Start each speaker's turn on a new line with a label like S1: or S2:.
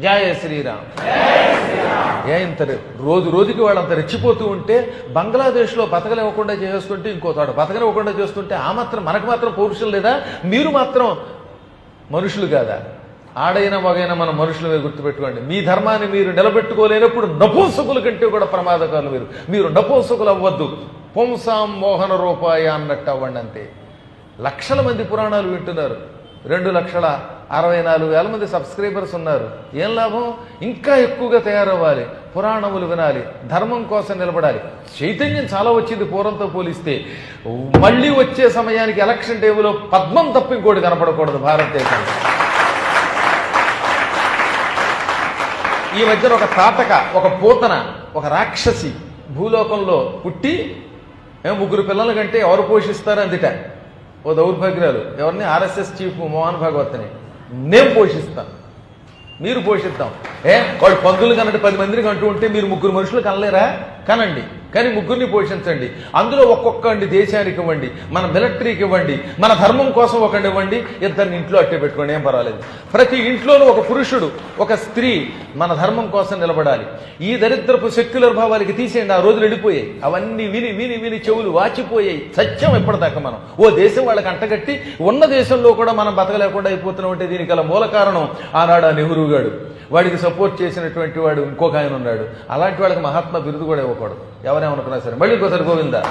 S1: జయ శ్రీరామ్. ఏ ఇంత రోజు రోజుకి వాళ్ళంత రెచ్చిపోతూ ఉంటే బంగ్లాదేశ్లో బతకలేవ్వకుండా చేసుకుంటే ఇంకో చోట బతకనివ్వకుండా చేస్తుంటే ఆ మాత్రం మనకు మాత్రం పౌరుషం లేదా? మీరు మాత్రం మనుషులు కాదా? ఆడైన మగైనా మన మనుషులమే గుర్తుపెట్టుకోండి. మీ ధర్మాన్ని మీరు నిలబెట్టుకోలేనప్పుడు నపూంసకుల కంటే కూడా ప్రమాదకాలు మీరు. మీరు నపూంసకులు అవ్వద్దు. పుంసాం మోహన రూపాయ అన్నట్టు అవ్వండి అంతే. లక్షల మంది పురాణాలు వింటున్నారు. రెండు లక్షల అరవై నాలుగు వేల మంది సబ్స్క్రైబర్స్ ఉన్నారు. ఏం లాభం? ఇంకా ఎక్కువగా తయారవ్వాలి. పురాణములు వినాలి. ధర్మం కోసం నిలబడాలి. చైతన్యం చాలా వచ్చింది పూర్వంతో పోలిస్తే. మళ్ళీ వచ్చే సమయానికి ఎలక్షన్ టైంలో పద్మం తప్ప ఇంకోటి కనపడకూడదు భారతదేశంలో. ఈ మధ్యన ఒక తాటక ఒక పూతన ఒక రాక్షసి భూలోకంలో పుట్టి ముగ్గురు పిల్లల కంటే ఎవరు పోషిస్తారు? అందుట. ఓ దౌర్భాగ్యాలు ఎవరిని? ఆర్ఎస్ఎస్ చీఫ్ మోహన్ భాగవత్ని. నేను పోషిస్తాను. మీరు పోషిద్దాం. ఏ? వాడు పందులు కన్నట్టు పది మందిని కంటూ ఉంటే మీరు ముగ్గురు మనుషులు కనలేరా? కనండి. కానీ ముగ్గురిని పోషించండి. అందులో ఒక్కొక్కండి దేశానికి ఇవ్వండి మన మిలిటరీకి ఇవ్వండి మన ధర్మం కోసం ఒకటి ఇవ్వండి ఇద్దరిని ఇంట్లో అట్టే పెట్టుకోండి ఏం పర్వాలేదు. ప్రతి ఇంట్లోనూ ఒక పురుషుడు ఒక స్త్రీ మన ధర్మం కోసం నిలబడాలి. ఈ దరిద్రపు సెక్యులర్ భావాలకి తీసేయండి ఆ రోజులు వెళ్ళిపోయాయి. అవన్నీ విని విని విని చెవులు వాచిపోయాయి. సత్యం ఎప్పటిదాకా మనం. ఓ దేశం వాళ్ళకి అంటగట్టి ఉన్న దేశంలో కూడా మనం బతకలేకుండా అయిపోతున్నాం అంటే దీనికి గల మూల కారణం ఆనాడు ఆ నెహ్రూ గాడు. వాడికి సపోర్ట్ చేసినటువంటి వాడు ఇంకొక ఆయన ఉన్నాడు. అలాంటి వాళ్ళకి మహాత్మా బిరుదు కూడా ఇవ్వకూడదు. ఎవరేమనుకున్నా సరే. మళ్ళీ ఇంకోసారి గోవిందా?